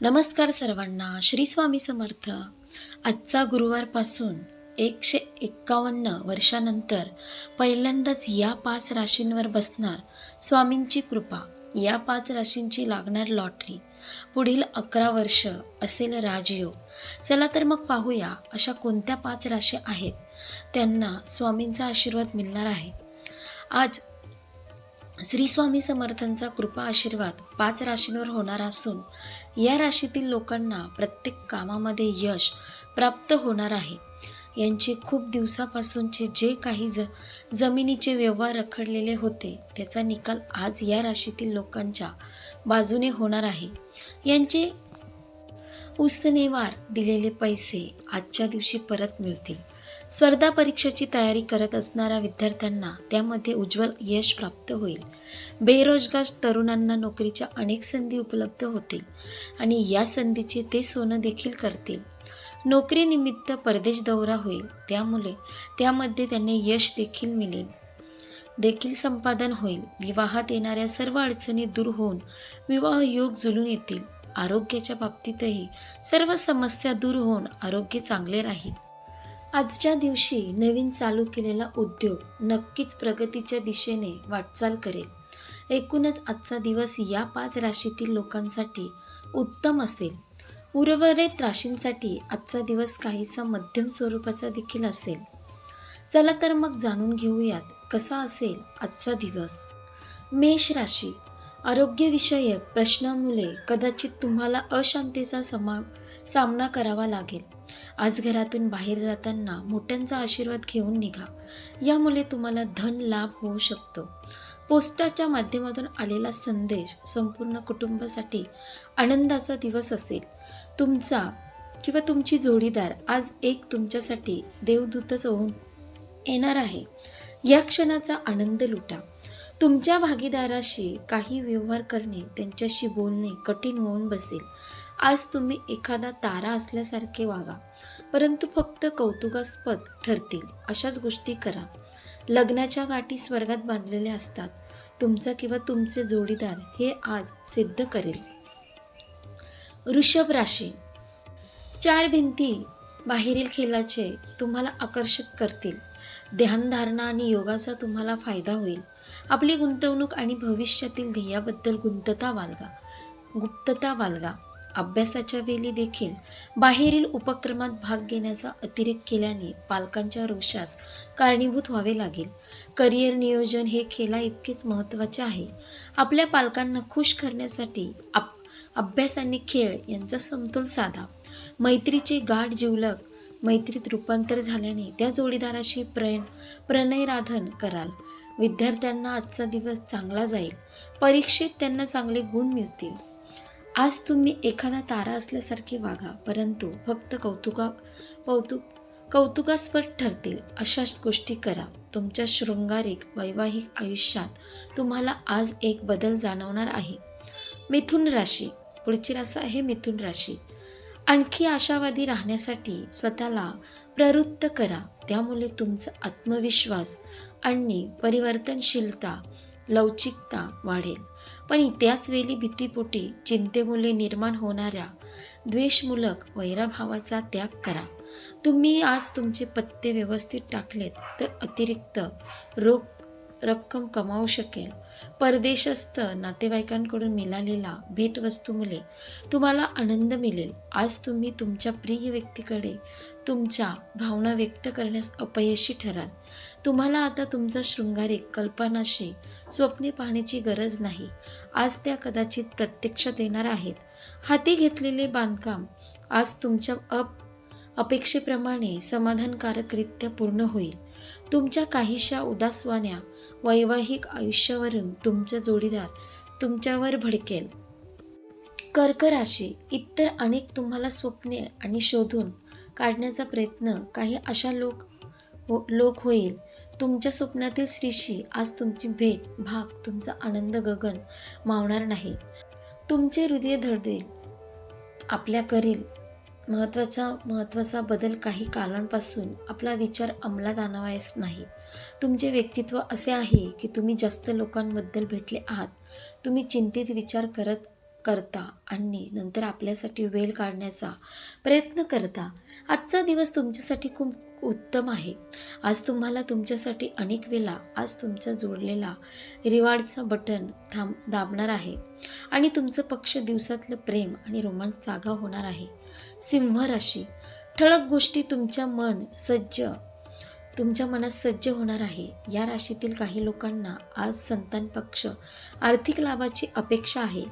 नमस्कार सर्वांना श्री स्वामी समर्थ. आजचा गुरुवारपासून एकशे एक्कावन्न वर्षानंतर पहिल्यांदाच या पाच राशींवर बसणार स्वामींची कृपा. या पाच राशींची लागणार लॉटरी. पुढील अकरा वर्ष असेल राजयोग. चला तर मग पाहूया अशा कोणत्या पाच राशी आहेत. त्यांना स्वामींचा आशीर्वाद मिळणार आहे. आज श्री स्वामी समर्थांचा कृपा आशीर्वाद पाच राशींवर होणार असून या राशीतील लोकांना प्रत्येक कामामध्ये यश प्राप्त होणार आहे. यांचे खूप दिवसापासूनचे जे काही ज जमिनीचे व्यवहार रखडलेले होते त्याचा निकाल आज या राशीतील लोकांच्या बाजूने होणार आहे. यांचे उसनेवार दिलेले पैसे आजच्या दिवशी परत मिळतील. स्पर्धा परीक्षेची तयारी करत असणाऱ्या विद्यार्थ्यांना त्यामध्ये उज्ज्वल यश प्राप्त होईल. बेरोजगार तरुणांना नोकरीच्या अनेक संधी उपलब्ध होतील आणि या संधीचे ते सोनं देखील करतील. नोकरीनिमित्त परदेश दौरा होईल त्यामुळे त्यामध्ये त्यांना यश देखील मिळेल. देखील संपादन होईल. विवाहात येणाऱ्या सर्व अडचणी दूर होऊन विवाह योग जुलून येतील. आरोग्याच्या बाबतीतही सर्व समस्या दूर होऊन आरोग्य चांगले राहील. आजच्या दिवशी नवीन चालू केलेला उद्योग नक्कीच प्रगतीच्या दिशेने वाटचाल करेल. एकूणच आजचा दिवस या पाच राशीतील लोकांसाठी उत्तम असेल. उर्वरित राशींसाठी आजचा दिवस काहीसा मध्यम स्वरूपाचा देखील असेल. चला तर मग जाणून घेऊयात कसा असेल आजचा दिवस. मेष राशी आरोग्यविषयक प्रश्नामुळे कदाचित तुम्हाला अशांतीचा समा सामना करावा लागेल. आज घरातून बाहेर जाताना मोठ्यांचा आशीर्वाद घेऊन निघा. यामुळे तुम्हाला धन लाभ होऊ शकतो. पोस्टाच्या माध्यमातून आलेला संदेश संपूर्ण कुटुंबासाठी आनंदाचा दिवस असेल. तुमचा किंवा तुमची जोडीदार आज एक तुमच्यासाठी देवदूतच होऊन येणार आहे. या क्षणाचा आनंद लुटा. तुमच्या भागीदाराशी काही व्यवहार करणे त्यांच्याशी बोलणे कठीण होऊन बसेल. आज तुम्ही एखादा तारा असल्यासारखे वागा परंतु फक्त कौतुकास्पद ठरतील अशाच गोष्टी करा. लग्नाच्या गाठी स्वर्गात बांधलेल्या असतात. तुमचा किंवा तुमचे जोडीदार हे आज सिद्ध करेल. वृषभ राशी. चार भिंती बाहेरील खेळाचे तुम्हाला आकर्षित करतील. ध्यानधारणा आणि योगाचा तुम्हाला फायदा होईल. आपली गुंतवणूक आणि भविष्यातील ध्येयाबद्दल गुंतता बाळगा गुप्तता बाळगा अभ्यासाच्या वेळी देखील बाहेरील उपक्रमात भाग घेण्याचा अतिरेक केल्याने पालकांच्या रोषास कारणीभूत व्हावे लागेल. करिअर नियोजन हे खेळा इतकेच महत्त्वाचे आहे. आपल्या पालकांना खुश करण्यासाठी आप अभ्यास आणि खेळ यांचा समतोल साधा. मैत्रीचे गाठ जिवलग मैत्रीत रूपांतर झाल्याने त्या जोडीदाराशी प्रण प्रणयराधन कराल. विद्यार्थ्यांना आजचा दिवस चांगला जाईल. परीक्षेत त्यांना चांगले गुण मिळतील. आज तुम्ही एखादा तारा असल्यासारखे वागा परंतु फक्त कौतुका कौतुक कौतुकास्पद ठरतील. अशाच गोष्टी करा. तुमच्या शृंगारिक वैवाहिक आयुष्यात तुम्हाला आज एक बदल जाणवणार आहे. मिथुन राशी. पुढची रास आहे मिथुन राशी. आणखी आशावादी राहण्यासाठी स्वतःला प्रवृत्त करा. त्यामुळे तुमचा आत्मविश्वास आणि परिवर्तनशीलता लवचिकता वाढेल. पण त्याच वेळी भीतीपोटी चिंतेमुळे निर्माण होणाऱ्या द्वेषमूलक वैराभावाचा त्याग करा. तुम्ही आज तुमचे पत्ते व्यवस्थित टाकलेत तर अतिरिक्त रोग रक्कम कमावू शकेल. परदेशस्थ नातेवाईकांकडून मिळालेला भेटवस्तूमुळे तुम्हाला आनंद मिळेल. आज तुम्ही तुमच्या प्रिय व्यक्तीकडे तुमच्या भावना व्यक्त करण्यास अपयशी ठराल. तुम्हाला आता तुमचा शृंगारिक कल्पनाशी स्वप्ने पाहण्याची गरज नाही. आज त्या कदाचित प्रत्यक्षात येणार आहेत. हाती घेतलेले बांधकाम आज तुमच्या अप अपेक्षेप्रमाणे समाधानकारकरित्या पूर्ण होईल. तुमच्या काहीशा उदासवाण्या वैवाहिक आयुष्यावरून तुमचा जोडीदार तुमच्यावर भडकेल. कर्क राशी इतर अनेक तुम्हाला स्वप्ने आणि शोधून काढण्याचा प्रयत्न काही अशा लोक हो लोक होईल. तुमच्या स्वप्नातील स्त्रीशी आज तुमची भेट भाग तुमचा आनंद गगन मावणार नाही. तुमचे हृदय धडदेल आपल्या करील महत्त्वाचा महत्त्वाचा बदल काही कालांपासून आपला विचार अंमलात आणावायच नाही. तुमचे व्यक्तित्व असे आहे की तुम्ही जास्त लोकांबद्दल भेटले आहात. तुम्ही चिंतित विचार करत करता आणि नंतर आपल्यासाठी वेळ काढण्याचा प्रयत्न करता. आजचा दिवस तुमच्यासाठी खूप उत्तम आहे. आज तुम्हाला तुमच्यासाठी अनेक वेळा आज तुमचा जोडलेला रिवार्डचा बटन थांब दाबणार आहे. आणि तुमचं पक्ष दिवसातलं प्रेम आणि रोमांस जागा होणार आहे. सिंह राशी. ठळक गोष्टी तुमच्या मन सज्ज तुमच्या मनात सज्ज होणार आहे. या राशीतील काही लोकांना आज संतान पक्ष आर्थिक लाभाची अपेक्षा आहे.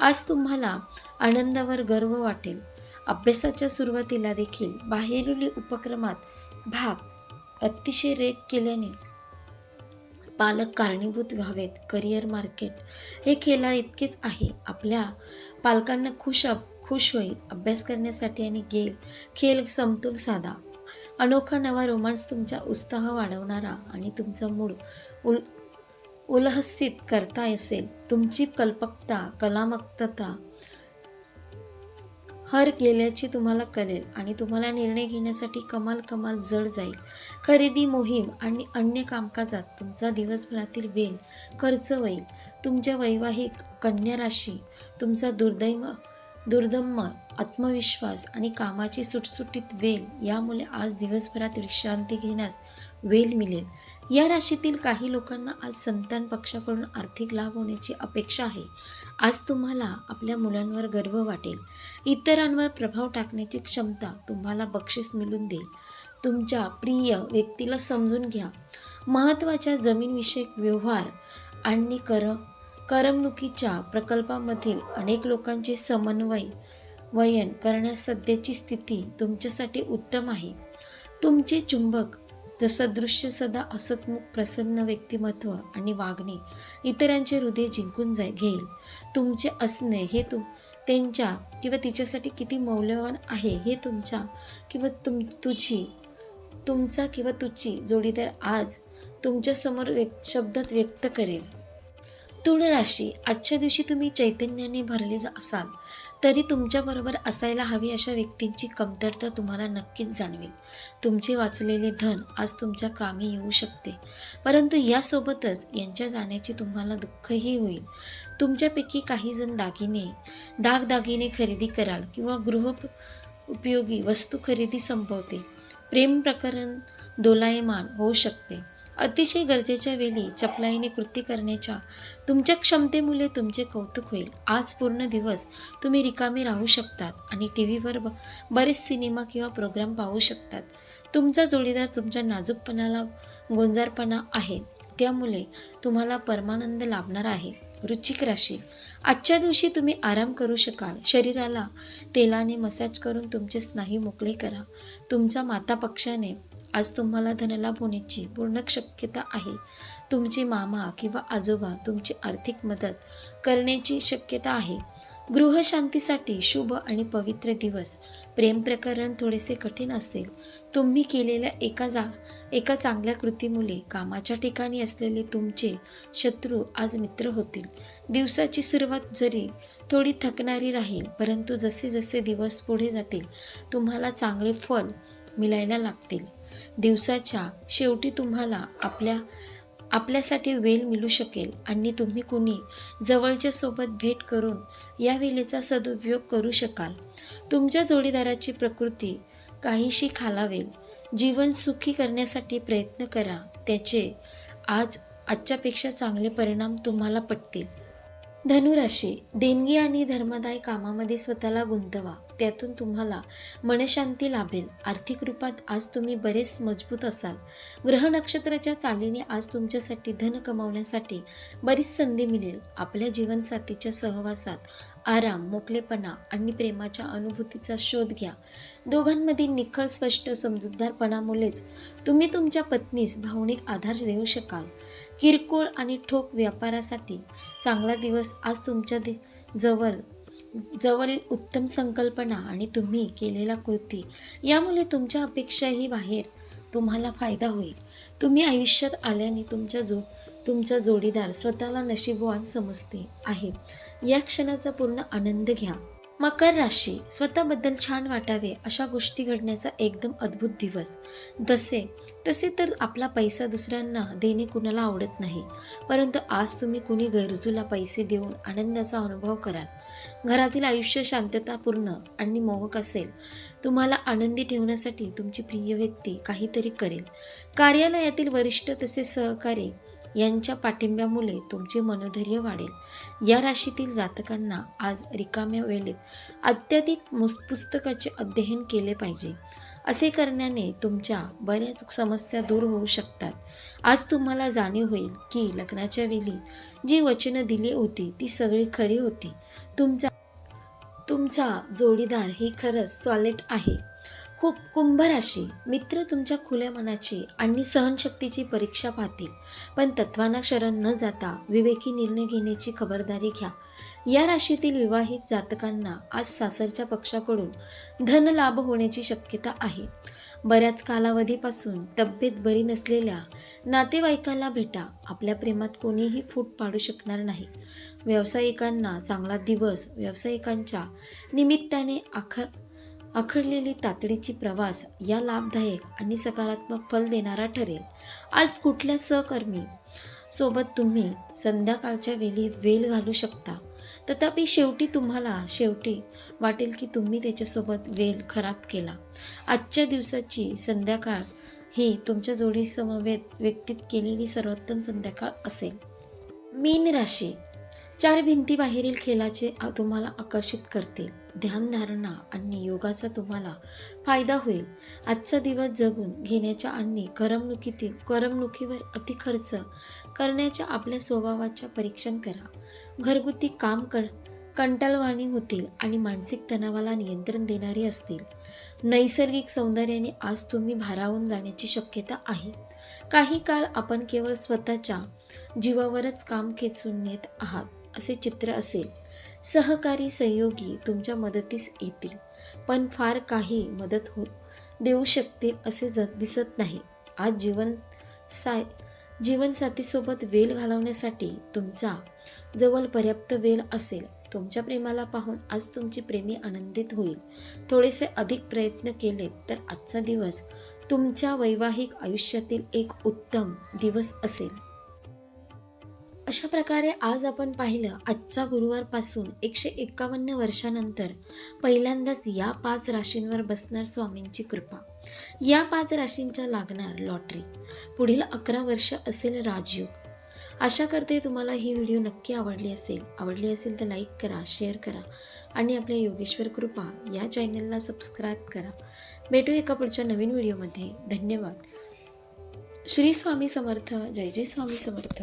आज तुम्हाला आनंदावर गर्व वाटेल. अभ्यासाच्या सुरुवातीला देखील बाहेरील उपक्रमात भाग. अतिशय रेग केल्याने पालक कारणीभूत व्हावेत. करिअर मार्केट हे खेळा इतकेच आहे. आपल्या पालकांना खुश खुश होईल अभ्यास करण्यासाठी आणि गेल खेळ समतोल साधा. अनोखा नवा रोमांस तुमचा उत्साह वाढवणारा आणि तुमचा मूड उल उल्हसित करता असेल. तुमची कल्पकता कलामकता हर गेल्याची तुम्हाला कळेल आणि तुम्हाला निर्णय घेण्यासाठी कमाल कमाल जड जाईल. खरेदी मोहीम आणि अन्य कामकाजात तुमचा दिवसभरातील वेळ खर्च होईल. तुमच्या वैवाहिक कन्या राशी तुमचा दुर्दैव दुर्दम्य आत्मविश्वास आणि कामाची सुटसुटीत वेल यामुळे आज दिवसभरात विश्रांती घेण्यास वेल मिळेल. या राशीतील काही लोकांना आज संतान पक्षाकडून आर्थिक लाभ होण्याची अपेक्षा आहे. आज तुम्हाला आपल्या मुलांवर गर्व वाटेल. इतरांवर प्रभाव टाकण्याची क्षमता तुम्हाला बक्षीस मिळून देईल. तुमच्या प्रिय व्यक्तीला समजून घ्या. महत्त्वाच्या जमीनविषयक व्यवहार आणि कर करमणुकीच्या प्रकल्पामधील अनेक लोकांचे समन्वय वयन करण्यास सध्याची स्थिती तुमच्यासाठी उत्तम आहे. तुमचे चुंबक सदृश्य सदा असतमुख प्रसन्न व्यक्तिमत्व आणि वागणे इतरांचे हृदय जिंकून जाय घेईल. तुमचे असणे हे तुम त्यांच्या किंवा तिच्यासाठी किती मौल्यवान आहे हे तुमच्या किंवा तुम तुझी तुमचा किंवा तुझी जोडीदार आज तुमच्यासमोर व्यक् शब्दात व्यक्त करेल. तुळ राशी आजच्या दिवशी तुम्ही चैतन्याने भरले असाल. तरी तुमच्याबरोबर असायला हवी अशा व्यक्तींची कमतरता तुम्हाला नक्कीच जाणवेल. तुमचे वाचलेले धन आज तुमच्या कामी येऊ शकते. परंतु यासोबतच यांच्या जाण्याची तुम्हाला दुःखही होईल. तुमच्यापैकी काही जण दागिने दागदागिने खरेदी कराल किंवा गृह उपयोगी वस्तू खरेदी संपवते. प्रेम प्रकरण दोलायमान होऊ शकते. अतिशय गरजेच्या वेळी चपलाईने कृती करण्याच्या तुमच्या क्षमतेमुळे तुमचे कौतुक होईल. आज पूर्ण दिवस तुम्ही रिकामे राहू शकतात आणि टी व्हीवर ब बरेच सिनेमा किंवा प्रोग्राम पाहू शकतात. तुमचा जोडीदार तुमच्या नाजूकपणाला गोंजारपणा आहे. त्यामुळे तुम्हाला परमानंद लाभणार आहे. रुचिक राशी. आजच्या दिवशी तुम्ही आराम करू शकाल. शरीराला तेलाने मसाज करून तुमचे स्नायू मोकळे करा. तुमच्या माता पक्षाने आज तुम्हाला धनलाभ होण्याची पूर्ण शक्यता आहे. तुमचे मामा किंवा आजोबा तुमची आर्थिक मदत करण्याची शक्यता आहे. गृहशांतीसाठी शुभ आणि पवित्र दिवस. प्रेम प्रकरण थोडेसे कठीण असेल. तुम्ही केलेल्या एका जा एका चांगल्या कृतीमुळे कामाच्या ठिकाणी असलेले तुमचे शत्रू आज मित्र होतील. दिवसाची सुरुवात जरी थोडी थकणारी राहील परंतु जसे जसे दिवस पुढे जातील तुम्हाला चांगले फल मिळायला लागतील. दिवसाच्या शेवटी तुम्हाला आपल्या आपल्यासाठी वेळ मिळू शकेल आणि तुम्ही कुणी जवळच्या सोबत भेट करून या वेळेचा सदुपयोग करू शकाल. तुमच्या जोडीदाराची प्रकृती काहीशी खालावेल. जीवन सुखी करण्यासाठी प्रयत्न करा. त्याचे आज आजच्यापेक्षा चांगले परिणाम तुम्हाला पटतील. धनुराशी देणगी आणि धर्मदाय कामामध्ये स्वतःला गुंतवा. त्यातून तुम्हाला मनशांती लाभेल. आर्थिक रूपात आज तुम्ही बरेच मजबूत असाल. ग्रह नक्षत्राच्या चालीने आज तुमच्यासाठी धन कमावण्यासाठी बरीच संधी मिळेल. आपल्या जीवनसाथीच्या सहवासात आराम मोकलेपणा आणि प्रेमाच्या अनुभूतीचा शोध घ्या. दोघांमधील निखळ स्पष्ट समजूतदारपणामुळेच तुम्ही तुमच्या पत्नीस भावनिक आधार देऊ शकाल. किरकोळ आणि ठोक व्यापारासाठी चांगला दिवस आज तुमच्या दि जवळ जवळील उत्तम संकल्पना आणि तुम्ही केलेला कृती यामुळे तुमच्या अपेक्षाही बाहेर. तुम्हाला फायदा होईल. तुम्ही आयुष्यात आल्याने तुमच्या जो तुमचा जोडीदार स्वतःला नशीबवान समजते आहे. या क्षणाचा पूर्ण आनंद घ्या. मकर राशी स्वतःबद्दल छान वाटावे अशा गोष्टी घडण्याचा एकदम अद्भुत दिवस. जसे तसे तर आपला पैसा दुसऱ्यांना देणे कुणाला आवडत नाही. परंतु आज तुम्ही कुणी गरजूला पैसे देऊन आनंदाचा अनुभव कराल. घरातील आयुष्य शांततापूर्ण आणि मोहक असेल. तुम्हाला आनंदी ठेवण्यासाठी तुमची प्रिय व्यक्ती काहीतरी करेल. कार्यालयातील वरिष्ठ तसे सहकारी यांच्या पाठिंब्यामुळे तुमचे मनोधैर्य वाढेल. या राशीतील जातकांना आज रिकाम्या वेळेत अत्याधिक पुस्तकाचे अध्ययन केले पाहिजे. असे करण्याने तुमच्या बऱ्याच समस्या दूर होऊ शकतात. आज तुम्हाला जाणीव होईल की लग्नाच्या वेळी जी वचनं दिली होती ती सगळी खरी होती. तुमचा तुमचा जोडीदार ही खरंच सॉलिड आहे. खूप कुंभ राशी मित्र तुमच्या खुल्या मनाची आणि सहनशक्तीची परीक्षा पाहतील. पण तत्वांना शरण न जाता विवेकी निर्णय घेण्याची खबरदारी घ्या. या राशीतील विवाहित जातकांना आज सासरच्या पक्षाकडून धनलाभ होण्याची शक्यता आहे. बऱ्याच कालावधीपासून तब्येत बरी नसलेल्या नातेवाईकाला भेटा आपल्या प्रेमात कोणीही फूट पाडू शकणार नाही. व्यावसायिकांना चांगला दिवस व्यावसायिकांच्या निमित्ताने आखर आखडलेली तातडीची प्रवास या लाभदायक आणि सकारात्मक फल देणारा ठरेल. आज कुठल्या सहकर्मी सोबत तुम्ही संध्याकाळच्या वेळी वेल घालू शकता? तथापि शेवटी तुम्हाला शेवटी वाटेल की तुम्ही त्याच्यासोबत वेल खराब केला. आजच्या दिवसाची संध्याकाळ ही तुमच्या जोडीसमवेत व्यक्तीत केलेली सर्वोत्तम संध्याकाळ असेल. मीन राशी. चार भिंती बाहेरील खेळाचे तुम्हाला आकर्षित करतील. ध्यानधारणा आणि योगाचा तुम्हाला फायदा होईल. आजचा दिवस जगून घेण्याच्या आणि करमणुकीतील करमणुकीवर अतिखर्च करण्याच्या आपल्या स्वभावाच्या परीक्षण करा. घरगुती काम कर कंटाळवाणी होतील आणि मानसिक तणावाला नियंत्रण देणारी असतील. नैसर्गिक सौंदर्याने आज तुम्ही भारावून जाण्याची शक्यता आहे. काही काळ आपण केवळ स्वतःच्या जीवावरच काम खेचून नेत आहात असे चित्र असेल. सहकारी सहयोगी तुमच्या मदतीस येतील पण फार काही मदत हो देऊ शकतील असे ज दिसत नाही. आज जीवन साय जीवनसाथीसोबत वेल घालवण्यासाठी तुमचा जवळ पर्याप्त वेल असेल. तुमच्या प्रेमाला पाहून आज तुमची प्रेमी आनंदित होईल. थोडेसे अधिक प्रयत्न केले तर आजचा दिवस तुमच्या वैवाहिक आयुष्यातील एक उत्तम दिवस असेल. अशा प्रकारे आज आपण पाहिलं आजचा गुरुवारपासून एकशे एक्कावन्न वर्षानंतर पहिल्यांदाच या पाच राशींवर बसणार स्वामींची कृपा. या पाच राशींच्या लागणार लॉटरी. पुढील अकरा वर्ष असेल राजयोग. आशा करते तुम्हाला ही व्हिडिओ नक्की आवडली असेल. आवडली असेल तर लाईक करा शेअर करा आणि आपल्या योगेश्वर कृपा या चॅनलला सबस्क्राईब करा. भेटू एका पुढच्या नवीन व्हिडिओमध्ये. धन्यवाद. श्री स्वामी समर्थ. जय जय स्वामी समर्थ.